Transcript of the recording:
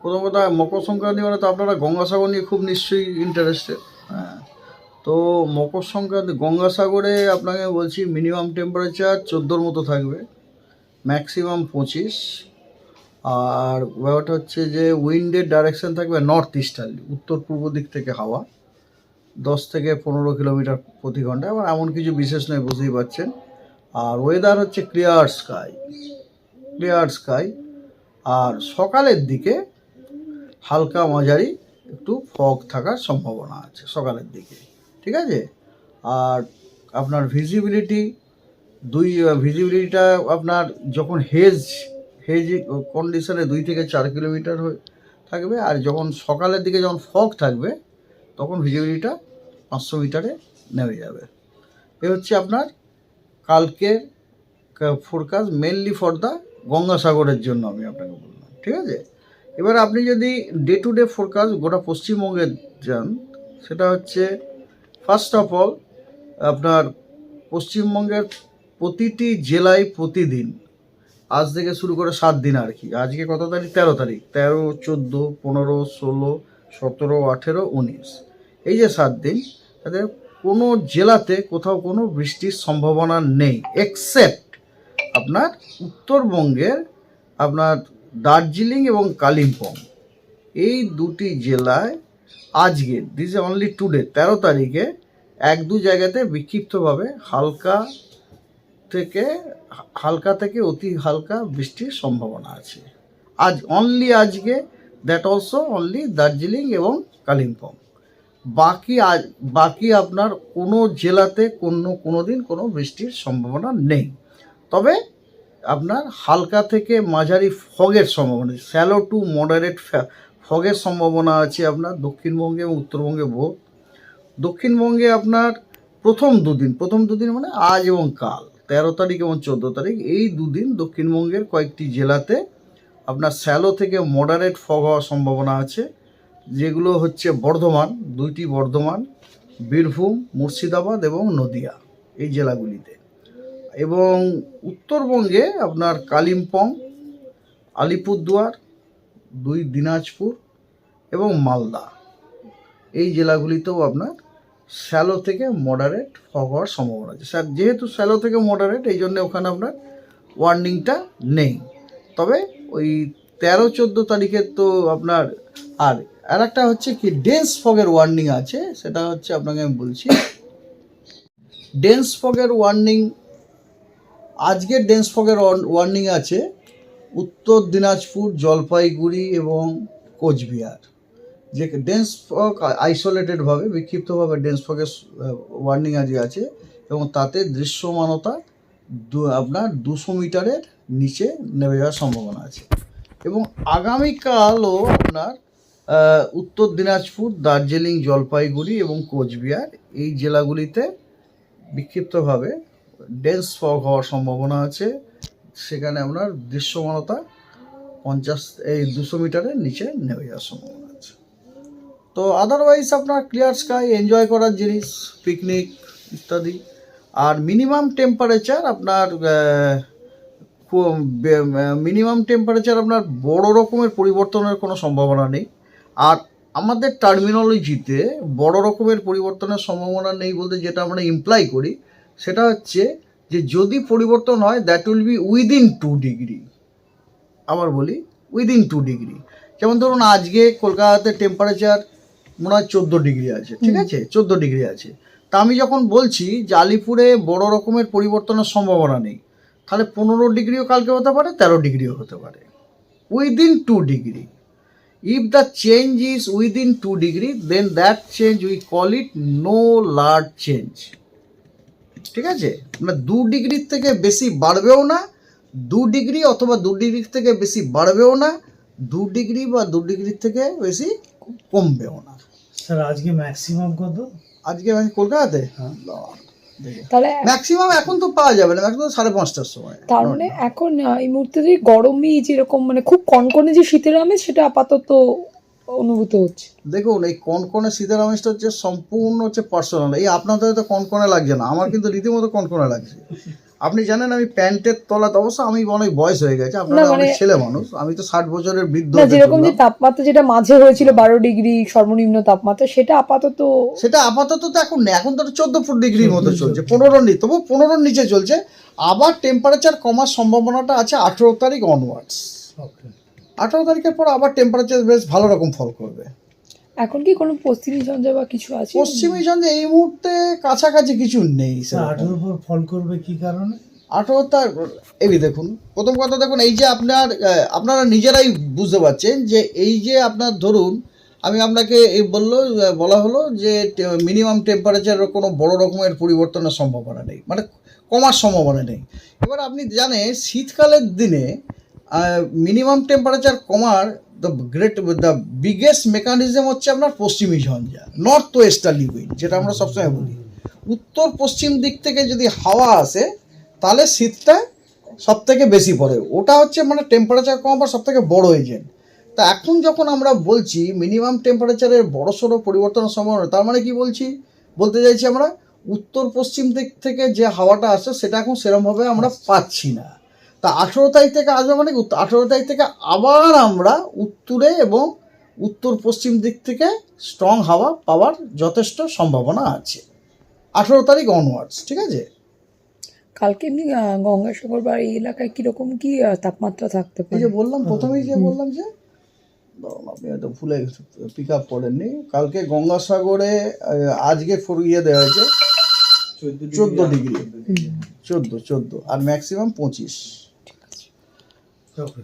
প্রথম কথা, মকর সংক্রান্তি মানে তো আপনারা গঙ্গাসাগর নিয়ে খুব নিশ্চয়ই ইন্টারেস্টেড হ্যাঁ। তো মকর সংক্রান্তি, গঙ্গাসাগরে আপনাকে বলছি মিনিমাম টেম্পারেচার চোদ্দোর মতো থাকবে ম্যাক্সিমাম পঁচিশ। আর ব্যাপারটা হচ্ছে যে উইন্ডের ডাইরেকশন থাকবে নর্থ ইস্টার্লি উত্তর পূর্ব দিক থেকে হাওয়া, দশ থেকে পনেরো কিলোমিটার প্রতি ঘণ্টা। এবার এমন কিছু বিশেষ নয়, বুঝতেই পারছেন। আর ওয়েদার হচ্ছে ক্লিয়ার স্কাই ক্লিয়ার স্কাই আর সকালের দিকে হালকা মাঝারি একটু ফগ থাকার সম্ভাবনা আছে সকালের দিকে, ঠিক আছে? আর আপনার ভিজিবিলিটি দুই ভিজিবিলিটিটা আপনার যখন হেজ হেজ কন্ডিশনে দুই থেকে চার কিলোমিটার হয়ে থাকবে আর যখন সকালের দিকে যখন ফগ থাকবে, তখন ভিজিবিলিটিটা পাঁচশো মিটারে নেমে যাবে। এ হচ্ছে আপনার কালকের ফোরকাস্ট মেনলি ফর দ্য গঙ্গাসাগরের জন্য আমি আপনাকে বললাম, ঠিক আছে? এবার আপনি যদি ডে টু ডে ফোরকাস্ট গোটা পশ্চিমবঙ্গে যান, সেটা হচ্ছে ফার্স্ট অফ অল আপনার পশ্চিমবঙ্গের প্রতিটি জেলায় প্রতিদিন, আজ থেকে শুরু করে সাত দিন আর কি, আজকে কত তারিখ? তেরো তারিখ, তেরো, চোদ্দ, পনেরো, ষোলো, সতেরো, আঠেরো, উনিশ। এই যে সাত দিন, তাদের কোনো জেলাতে কোথাও কোনো বৃষ্টির সম্ভাবনা নেই এক্সেপ্ট আপনার উত্তরবঙ্গের আপনার দার্জিলিং এবং কালিম্পং। এই দুটি জেলায় আজকে দিস অনলি টুডে তেরো তারিখে এক দু জায়গাতে বিক্ষিপ্তভাবে হালকা থেকে হালকা থেকে অতি হালকা বৃষ্টির সম্ভাবনা আছে। আজ অনলি আজকে দ্যাট অলসো অনলি দার্জিলিং এবং কালিম্পং। বাকি আজ বাকি আপনার কোনো জেলাতে কোনো কোনো দিন কোনো বৃষ্টির সম্ভাবনা নেই। তবে আপনার হালকা থেকে মাঝারি ফগের সম্ভাবনা স্যালো টু মডারেট ফগের সম্ভাবনা আছে আপনার দক্ষিণবঙ্গে এবং উত্তরবঙ্গে বহু দক্ষিণবঙ্গে আপনার প্রথম দুদিন প্রথম দুদিন মানে আজ এবং কাল, তেরো তারিখ এবং চোদ্দ তারিখ, এই দুদিন দক্ষিণবঙ্গের কয়েকটি জেলাতে আপনার স্যালো থেকে মডারেট ফগ হওয়ার সম্ভাবনা আছে, যেগুলো হচ্ছে বর্ধমান, দুইটি বর্ধমান, বীরভূম, মুর্শিদাবাদ এবং নদিয়া, এই জেলাগুলিতে। এবং উত্তরবঙ্গে আপনার কালিম্পং, আলিপুরদুয়ার, দুই দিনাজপুর এবং মালদা। এই জেলাগুলিতেও আপনার শ্যালো থেকে মডারেট হওয়ার সম্ভাবনা আছে। স্যার, যেহেতু শ্যালো থেকে মডারেট এই জন্য ওখানে আপনার ওয়ার্নিংটা নেই। তবে ওই তেরো, চোদ্দ তারিখের তো আপনার আর আর একটা হচ্ছে কি ডেন্স ফগের ওয়ার্নিং আছে। সেটা হচ্ছে আপনাকে আমি বলছি ডেন্স ফগের ওয়ার্নিং আজকের ডেন্স ফগের ওয়ার্নিং আছে। উত্তর দিনাজপুর, জলপাইগুড়ি এবং কোচবিহার। যে ডেন্স ফগ আইসোলেটেডভাবে বিক্ষিপ্তভাবে ডেন্স ফগের ওয়ার্নিং আজকে আছে এবং তাতে দৃশ্যমানতা আপনার দুশো মিটারের নিচে নেমে যাওয়ার সম্ভাবনা আছে। এবং আগামীকালও আপনার উত্তর দিনাজপুর, দার্জিলিং, জলপাইগুড়ি এবং কোচবিহার এই জেলাগুলিতে বিক্ষিপ্তভাবে ডেন্স ফগ হওয়ার সম্ভাবনা আছে। সেখানে আপনার দৃশ্যমানতা পঞ্চাশ, এই দুশো মিটারের নিচে নেমে যাওয়ার সম্ভাবনা আছে। তো আদারওয়াইজ আপনার ক্লিয়ার স্কাই এনজয় করার জিনিস পিকনিক ইত্যাদি। আর মিনিমাম টেম্পারেচার আপনার মিনিমাম টেম্পারেচার আপনার বড় রকমের পরিবর্তনের কোনো সম্ভাবনা নেই। আর আমাদের টার্মিনোলজিতে বড় রকমের পরিবর্তনের সম্ভাবনা নেই বলতে যেটা আমরা ইমপ্লাই করি। সেটা হচ্ছে যে যদি পরিবর্তন হয় that will be within two degree আবার বলি উইদিন টু ডিগ্রি যেমন ধরুন আজকে কলকাতাতে টেম্পারেচার মনে হয় চোদ্দ ডিগ্রি আছে ঠিক আছে? চোদ্দ ডিগ্রি আছে। তা আমি যখন বলছি যে আলিপুরে বড় রকমের পরিবর্তনের সম্ভাবনা নেই তাহলে পনেরো ডিগ্রিও কালকে হতে পারে তেরো ডিগ্রিও হতে পারে। Within two degree if the change is within two degree then that change we call it no large change ঠিক আছে? মানে দু ডিগ্রির থেকে বেশি বাড়বেও না দু ডিগ্রি অথবা দু ডিগ্রির থেকে বেশি বাড়বেও না দু ডিগ্রি বা দু ডিগ্রির থেকে বেশি কমবেও না। স্যার আজকে ম্যাক্সিমাম কত? আজকে কলকাতাতে? হ্যাঁ। তাহলে ম্যাক্সিমাম এখন তো পাওয়া যাবে না ম্যাক্সিমাম সাড়ে পাঁচটার সময়। তার মানে এখন এই মুহূর্তে যে গরমই যেরকম মানে খুব কনকনে যে শীতের আমেজ সেটা আপাতত অনুভূত হচ্ছে। দেখুন এই কনকনে শীতের আমেজটা হচ্ছে সম্পূর্ণ হচ্ছে পার্সোনাল এই আপনাদের তো কনকনে লাগছে না আমার কিন্তু রীতিমতো কনকনে লাগছে। আপনি জানেন আমি প্যান্টের তলাতে অবশ্য আমি অনেক বয়স হয়ে গেছে আপনারা না, মানে- অনেক ছেলে মানুষ আমি তো ষাট বছরের বৃদ্ধ না যেরকম যে তাপমাত্রা যেটা মাঝে হয়েছিল বারো ডিগ্রি সর্বনিম্ন তাপমাত্রা সেটা আপাতত সেটা আপাতত তো এখন নেই এখন তো চোদ্দ ফুট ডিগ্রির মতো চলছে পনেরোর নিচে তবু পনেরোর নিচে চলছে আবার টেম্পারেচার কমার সম্ভাবনাটা আছে আঠেরো তারিখ অনওয়ার্ডস ওকে আঠেরো তারিখের পর আবার টেম্পারেচার বেশ ভালো রকম ফল করবে। এখন কি কোনো পশ্চিমী ঝঞ্ঝা বা কিছু আছে? পশ্চিমী ঝঞ্ঝে এই মুহূর্তে কাছাকাছি কিছু নেই। আঠের উপর ফল করবে কি কারণে? আঠেরো তার এই দেখুন প্রথম কথা দেখুন এই যে আপনার আপনারা নিজেরাই বুঝতে পারছেন যে এই যে আপনার ধরুন আমি আপনাকে এই বলল বলা হলো যে মিনিমাম টেম্পারেচারের কোনো বড় রকমের পরিবর্তনের সম্ভাবনা নেই মানে কমার সম্ভাবনা নেই। এবার আপনি জানেন শীতকালের দিনে মিনিমাম টেম্পারেচার কমার the great the biggest mechanism হচ্ছে আপনার পশ্চিমী ঝঞ্ঝা নর্থ ওয়েস্টার্লি উইন্ড যেটা আমরা সবসময় বলি। উত্তর পশ্চিম দিক থেকে যদি হাওয়া আসে, তাহলে শীতটা সব থেকে বেশি পড়ে। ওটা হচ্ছে মানে টেম্পারেচার কমাবার সব থেকে বড় এজেন্ট তা এখন যখন আমরা বলছি মিনিমাম টেম্পারেচারের বড় সড়ো পরিবর্তনের সম্ভাবনা, তার মানে কি বলছি? বলতে চাইছি আমরা, উত্তর পশ্চিম দিক থেকে যে হাওয়াটা আসে সেটা এখন সেরমভাবে আমরা পাচ্ছি না। তা আঠেরো তারিখ থেকে আসবে মানে আঠেরো তারিখ থেকে আবার আমরা উত্তরে এবং উত্তর পশ্চিম দিক থেকে স্ট্রং হাওয়া পাওয়ার যথেষ্ট সম্ভাবনা আছে। আঠেরো তারিখ অনওয়ার্ডস ঠিক আছে? কালকে এমনি গঙ্গাসাগর বা এই এলাকায় কীরকম কি তাপমাত্রা থাকতে পারে? যে বললাম প্রথমেই যে বললাম যে আপনি হয়তো ভুলে পিক আপ করেননি। কালকে গঙ্গাসাগরে আজকে ফোর ইয়ে দেওয়া হয়েছে চোদ্দ ডিগ্রি চোদ্দ চোদ্দ আর ম্যাক্সিমাম পঁচিশ। ওকে